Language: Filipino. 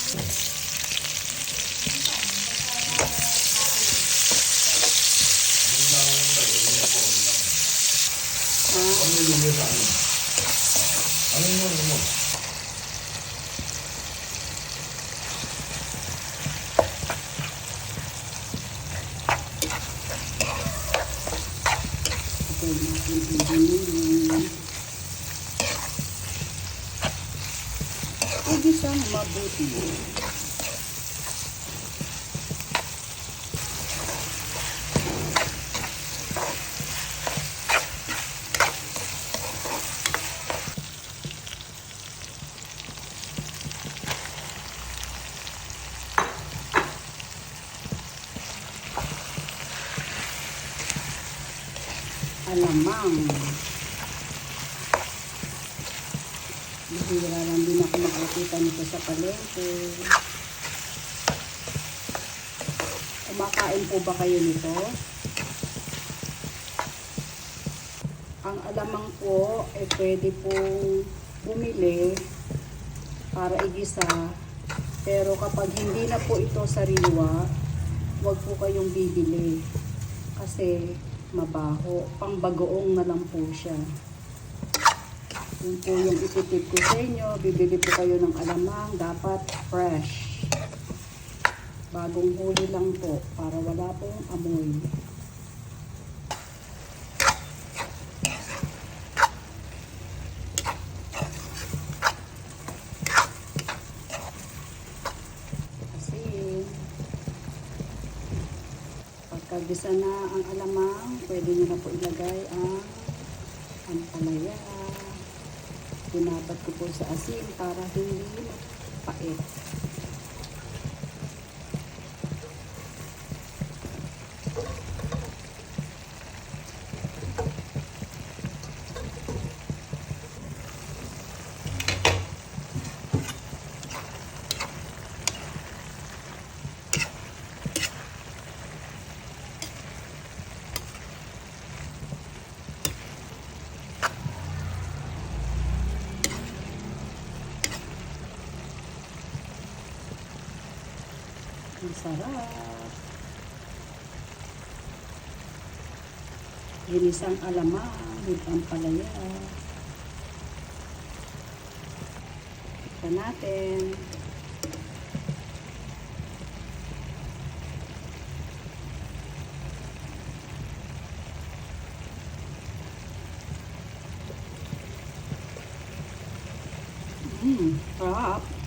Mm-hmm. Igisang mabuti. alamang. Bihira lang din ako makakita nito sa palengke. Kumakain po ba kayo nito? Ang alamang po, eh pwede pong bumili para igisa. Pero kapag hindi na po ito sariwa, huwag po kayong bibili. Kasi mabaho. Pangbagoong na lang po siya. Yun po yung ititip ko sa inyo. Bibili po kayo ng alamang. Dapat fresh. Bagong huli lang po. Para wala pong amoy. Pagkagisa na ang alamang, pwede nyo na po ilagay ang ampalaya. Tinapat ko po sa asin para hindi pait. Ang sarap. Ginisang alamang with ampalaya. Ito natin. Mmm, sarap.